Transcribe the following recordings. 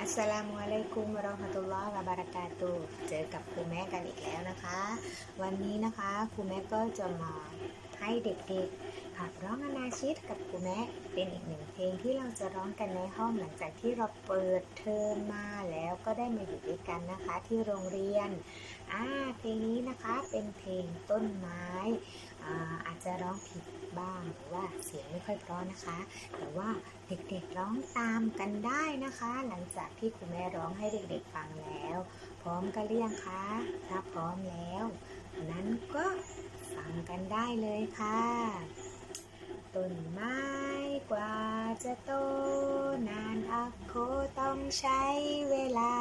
อัสสลามุอะลัยกุมวะเราะห์มะตุลลอฮ์วะบารากาตุเจอกับครูแม่กันอีกแล้วนะคะ วันนี้นะคะครูแม่ก็จะมาให้เด็กๆขับร้องอนาชิตกับครูแม่เป็นอีกหนึ่งเพลงที่เราจะร้องกันในห้องหลังจากที่เราเปิดเทอมมาแล้วก็ได้มาอยู่ด้วยกันนะคะที่โรงเรียนอ่าเพลงนี้นะคะเป็นเพลงต้นไม้อ่าอาจจะร้องผิดบ้างหรือว่าเสียงไม่ค่อยเพราะนะคะ แต่ว่าเด็กๆร้องตามกันได้นะคะ หลังจากที่คุณแม่ร้องให้เด็กๆฟังแล้ว พร้อมกันหรือยังคะถ้าพร้อมแล้วนั้น กันได้เลยค่ะ ต้นไม้กว่าจะโต นานอักโคต้องใช้เวลา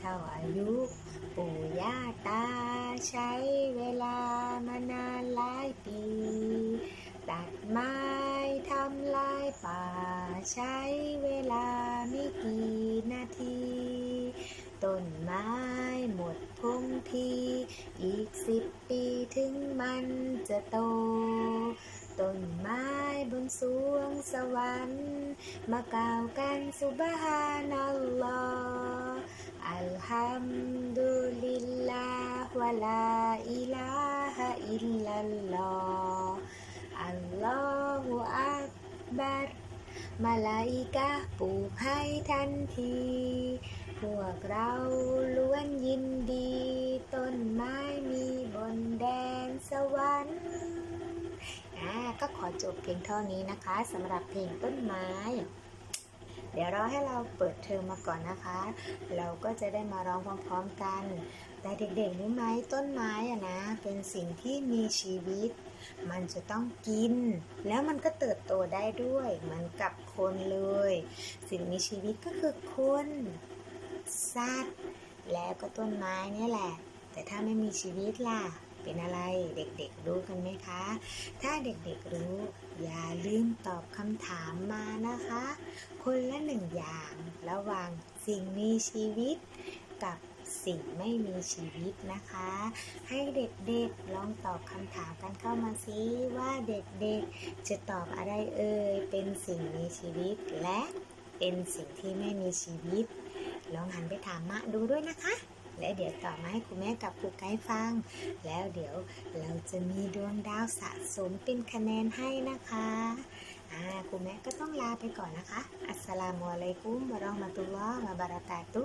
เท่าอายุปู่ย่าตาใช้เวลามานานหลายปี ตัดไม้ทำลายป่า ใช้เวลาไม่กี่นาที ต้นไม้ ที อีกสิบปีถึงมันจะโต ต้นไม้บนสวงสวรรค์ มากล่าวกันสุบฮานัลลอฮ์อัลฮัมดุลิลลาฮ์วะลาอิลาฮะอิลลัลลอฮ์อัลลอฮฺอักบัรมาลาอิกะปลูกให้ทันที พวกเราล้วนยินดี ก็ขอจบเพียงเท่านี้นะคะสำหรับเพลงต้นไม้ เดี๋ยวราให้เราเปิดเทอมมาก่อนนะคะ เราก็จะได้มาร้องพร้อมๆกันแต่เด็กๆรู้ไหมต้นไม้อะนะ เป็นสิ่งที่มีชีวิต มันจะต้องกิน แล้วมันก็เติบโตได้ด้วยเหมือนกับคนเลย สิ่งมีชีวิตก็คือคนสัตว์แล้วก็ต้นไม้นี่แหละ แต่ถ้าไม่มีชีวิตล่ะ เป็นอะไรเด็กๆรู้กันไหมคะ ถ้าเด็กๆรู้ อย่าลืมตอบคำถามมานะคะ คนละหนึ่งอย่างระหว่างสิ่งมีชีวิตกับสิ่งไม่มีชีวิตนะคะ ให้เด็กๆลองตอบคำถามกันเข้ามาซิว่าเด็กๆจะตอบอะไรเอ่ยเป็นสิ่งมีชีวิต และเป็นสิ่งที่ไม่มีชีวิต ลองหันไปถามมะดูด้วยนะคะ และเดี๋ยวต่อมาให้คุณแม่กับครูไกด์ฟัง แล้วเดี๋ยวเราจะมีดวงดาวสะสมเป็นคะแนนให้นะคะอ่าครูแม่ก็ต้องลาไปก่อนนะคะ อัสสลามุอะลัยกุมบะรอมะตุลลอฮ์มะบาราตาตุ